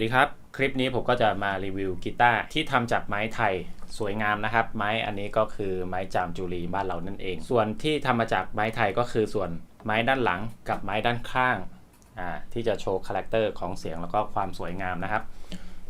วัสดีครับ คลิปนี้ผมก็จะมารีวิวกีตาร์ที่ทำจากไม้ไทยสวยงามนะครับ ไม้อันนี้ก็คือไม้จามจุรีบ้านเรานั่นเอง ส่วนที่ทำมาจากไม้ไทยก็คือส่วนไม้ด้านหลังกับไม้ด้านข้างอ่าที่จะโชว์คาแรคเตอร์ของเสียงแล้วก็ความสวยงามนะครับ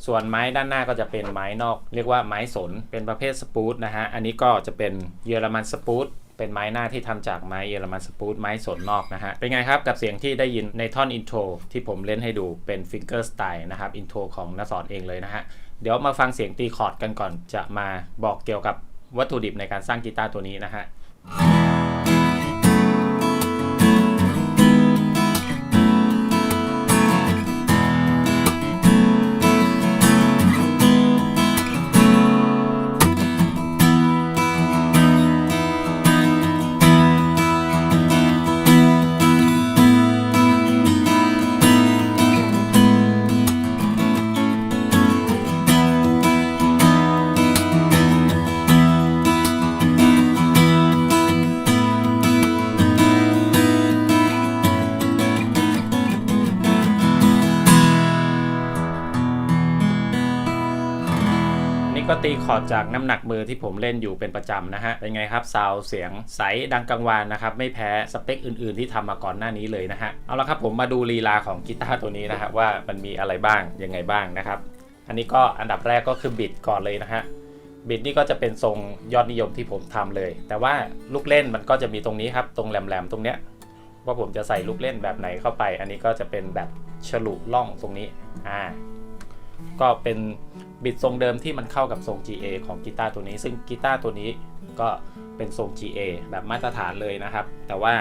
ส่วนไม้ด้านหน้าก็จะเป็นไม้นอก เรียกว่าไม้สนเป็นประเภทสปูตนะฮะอันนี้ก็จะเป็นเยอรมันสปูต เป็นไม้หน้าที่ทำจากไม้เยอรมันสปูตไม้สนนอกนะฮะ เป็นไงครับ กับเสียงที่ได้ยินในท่อนอินโทรที่ผมเล่นให้ดูเป็นฟิงเกอร์สไตล์นะครับอินโทรของนสอนเองเลยนะฮะ เดี๋ยวมาฟังเสียงตีคอร์ดกันก่อนจะมาบอกเกี่ยวกับวัตถุดิบในการสร้างกีตาร์ตัวนี้นะฮะ ก็ตีคอร์ดจากน้ำหนักมือที่ผมเล่นอยู่เป็นประจำนะฮะ เป็นไงครับซาวเสียงใสดังกังวานนะครับ ไม่แพ้สเปคอื่น ๆ ที่ทำมาก่อนหน้านี้เลยนะฮะ เอาละครับผมมาดูลีลาของกีตาร์ตัวนี้นะฮะว่ามันมีอะไรบ้างยังไงบ้างนะครับ อันนี้ก็อันดับแรกก็คือบิดก่อนเลยนะฮะบิดนี่ก็จะเป็นทรงยอดนิยมที่ผมทำเลย แต่ว่าลูกเล่นมันก็จะมีตรงนี้ครับ ตรงแหลมๆตรงเนี้ยว่าผมจะใส่ลูกเล่นแบบไหนเข้าไป อันนี้ก็จะเป็นแบบฉลุล่องตรงนี้อ่าก็เป็น บิดทรงเดิมที่มันเข้ากับทรง GA ของกีตาร์ตัวนี้ ซึ่งกีตาร์ตัวนี้ก็เป็นทรง GA แบบมาตรฐานเลยนะครับ แต่ว่า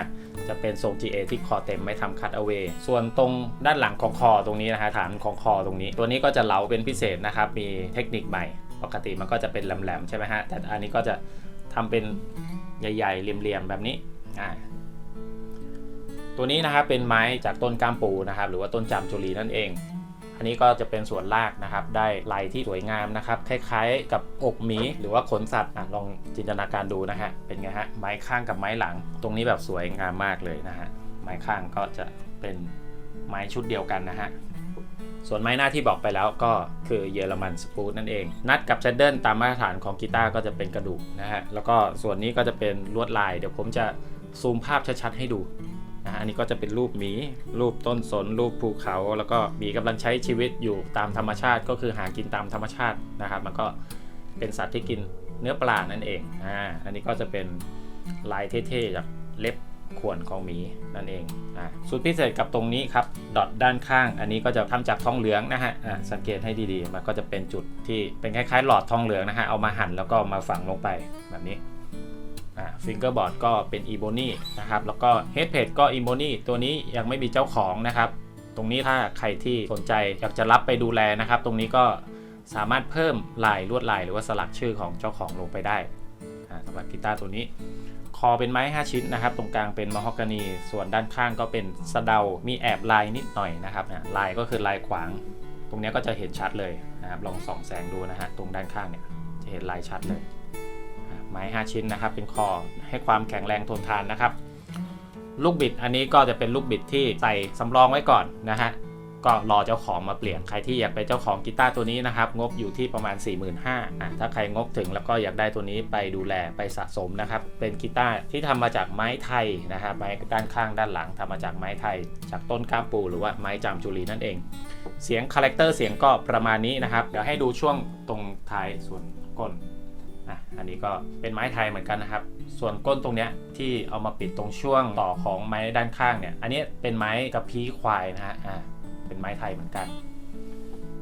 จะเป็นทรง GA ที่คอเต็มไม่ทำคัตเอา a y ส่วนตรงด้านหลังของคอตรงนี้นะฮะฐานของคอตรงนี้ ตัวนี้ก็จะเหลาเป็นพิเศษนะครับ มีเทคนิคใหม่ ปกติมันก็จะเป็นแหลมๆใช่ไหมฮะ แต่อันนี้ก็จะทำเป็นใหญ่ๆเหลี่ยมๆแบบนี้อ่าตัวนี้นะครับเป็นไม้จากต้นกามปูนะครับ หรือว่าต้นจามจุรีนั่นเอง อันนี้ก็จะเป็นส่วนลากนะครับ ได้ลายที่สวยงามนะครับ คล้าย ๆ กับอกหมีหรือว่าขนสัตว์อะลองจินตนาการดูนะฮะ เป็นไงฮะ ไม้ข้างกับไม้หลัง ตรงนี้แบบสวยงามมากเลยนะฮะ ไม้ข้างก็จะเป็นไม้ชุดเดียวกันนะฮะส่วนไม้หน้าที่บอกไปแล้วก็คือเยอรมันสปูตนั่นเอง นัดกับเชดเดิลตามมาตรฐานของกีตาร์ก็จะเป็นกระดูกนะฮะ แล้วก็ส่วนนี้ก็จะเป็นลวดลาย เดี๋ยวผมจะซูมภาพชัดๆให้ดู นะอันนี้ก็จะเป็นรูปหมี รูปต้นสน รูปภูเขา แล้วก็หมีกำลังใช้ชีวิตอยู่ตามธรรมชาติ ก็คือหากินตามธรรมชาตินะครับ มันก็เป็นสัตว์ที่กินเนื้อปลานั่นเองอ่าอันนี้ก็จะเป็นลายเท่ๆจากเล็บข่วนของหมีนั่นเองอ่าสุดพิเศษกับตรงนี้ครับ ดอทด้านข้าง อันนี้ก็จะทำจากทองเหลืองนะฮะอ่าสังเกตให้ดีๆ มันก็จะเป็นจุดที่เป็นคล้ายๆ หลอดทองเหลืองนะฮะ เอามาหั่นแล้วก็มาฝังลงไปแบบนี้ ฟิงเกอร์บอร์ดก็เป็นอีโบนี่นะครับแล้วก็เฮดเพจก็อีโบนี่ตัวนี้ยังไม่มีเจ้าของนะครับ ตรงนี้ถ้าใครที่สนใจอยากจะรับไปดูแลนะครับ ตรงนี้ก็สามารถเพิ่มลายลวดลาย หรือว่าสลักชื่อของเจ้าของลงไปได้สำหรับกีตาร์ตัวนี้ คอเป็นไม้ 5 ชิ้นนะครับ ตรงกลางเป็นมะฮอกกานี ส่วนด้านข้างก็เป็นสะเดา มีแอบลายนิดหน่อยนะครับนะลายก็คือลายขวาง ตรงนี้ก็จะเห็นชัดเลยนะครับ ลองส่องแสงดูนะฮะ ตรงด้านข้างเนี่ยจะเห็นลายชัดเลย ไม้ 5 ชิ้นนะครับ เป็นคอให้ความแข็งแรงทนทานนะครับ ลูกบิดอันนี้ก็จะเป็นลูกบิดที่ใส่สำรองไว้ก่อนนะฮะก็รอเจ้าของมาเปลี่ยนใครที่อยากเป็นเจ้าของกีตาร์ตัวนี้นะครับ งบอยู่ที่ประมาณ 4 5 0 0 0อะถ้าใครงบถึงแล้วก็อยากได้ตัวนี้ไปดูแลไปสะสมนะครับ เป็นกีตาร์ที่ทำมาจากไม้ไทยนะครับไม้ด้านข้างด้านหลังทำมาจากไม้ไทย จากต้นก้ามปูหรือว่าไม้จามจุรีนั่นเอง เสียงคาแรคเตอร์เสียงก็ประมาณนี้นะครับ เดี๋ยวให้ดูช่วงตรงท้ายส่วนก้น อะอันนี้ก็เป็นไม้ไทยเหมือนกันนะครับ ส่วนก้นตรงเนี้ยที่เอามาปิดตรงช่วงต่อของไม้ด้านข้างเนี่ย อันนี้เป็นไม้กระพี้ควายนะฮะอ่าเป็นไม้ไทยเหมือนกัน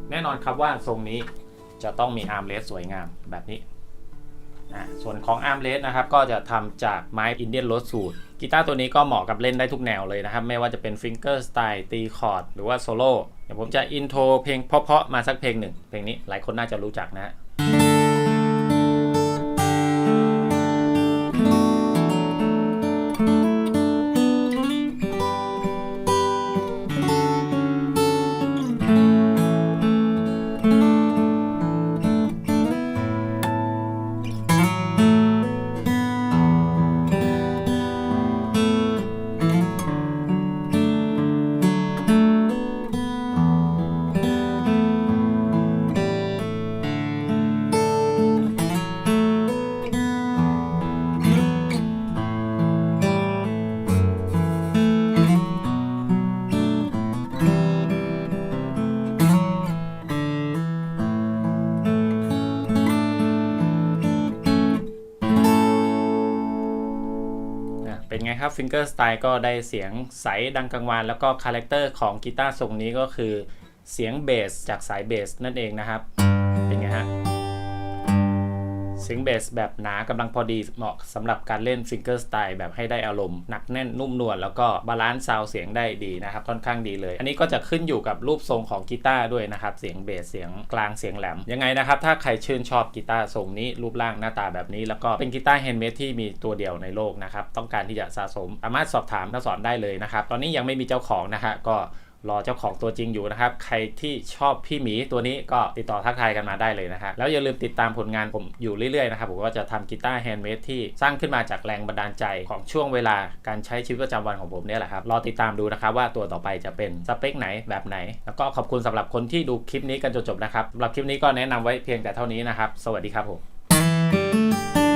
แน่นอนครับว่าทรงนี้จะต้องมีอาร์มเลสสวยงามแบบนี้อ่าส่วนของอาร์มเลสนะครับก็จะทำจากไม้อินเดียนโรสสูตรกีตาร์ตัวนี้ก็เหมาะกับเล่นได้ทุกแนวเลยนะครับ ไม่ว่าจะเป็นฟิงเกอร์สไตล์ตีคอร์ดหรือว่าโซโล่เดี๋ยวผมจะอินโทรเพลงเพาะๆมาสักเพลงหนึ่งเพลงนี้หลายคนน่าจะรู้จักนะ เป็นไงครับฟิงเกอร์สไตล์ก็ได้เสียงใสดังกังวาน แล้วก็คาแรคเตอร์ของกีตาร์ทรงนี้ก็คือเสียงเบสจากสายเบสนั่นเองนะครับ เป็นไงฮะ เสียงเบสแบบหนากำลังพอดีเหมาะสำหรับการเล่นฟิงเกอร์สไตล์แบบให้ได้อารมณ์หนักแน่นนุ่มนวลแล้วก็บาลานซ์ซาวเสียงได้ดีนะครับค่อนข้างดีเลย อันนี้ก็จะขึ้นอยู่กับรูปทรงของกีตาร์ด้วยนะครับเสียงเบสเสียงกลางเสียงแหลมยังไงนะครับถ้าใครชื่นชอบกีตาร์ทรงนี้รูปร่างหน้าตาแบบนี้ แล้วก็เป็นกีตาร์แฮนด์เมดที่มีตัวเดียวในโลกนะครับต้องการที่จะสะสมสามารถสอบถามและสอนได้เลยนะครับตอนนี้ยังไม่มีเจ้าของนะฮะก็ รอเจ้าของตัวจริงอยู่นะครับ ใครที่ชอบพี่หมีตัวนี้ก็ติดต่อทักทายกันมาได้เลยนะครับแล้วอย่าลืมติดตามผลงานผมอยู่เรื่อยๆนะครับผมก็จะทำกีตาร์แฮนด์เมดที่สร้างขึ้นมาจากแรงบันดาลใจของช่วงเวลาการใช้ชีวิตประจำวันของผมเนี่ยแหละครับรอติดตามดูนะครับว่าตัวต่อไปจะเป็นสเปคไหนแบบไหน แล้วก็ขอบคุณสำหรับคนที่ดูคลิปนี้กันจนจบนะครับสำหรับคลิปนี้ก็แนะนำไว้เพียงแต่เท่านี้นะครับ สวัสดีครับผม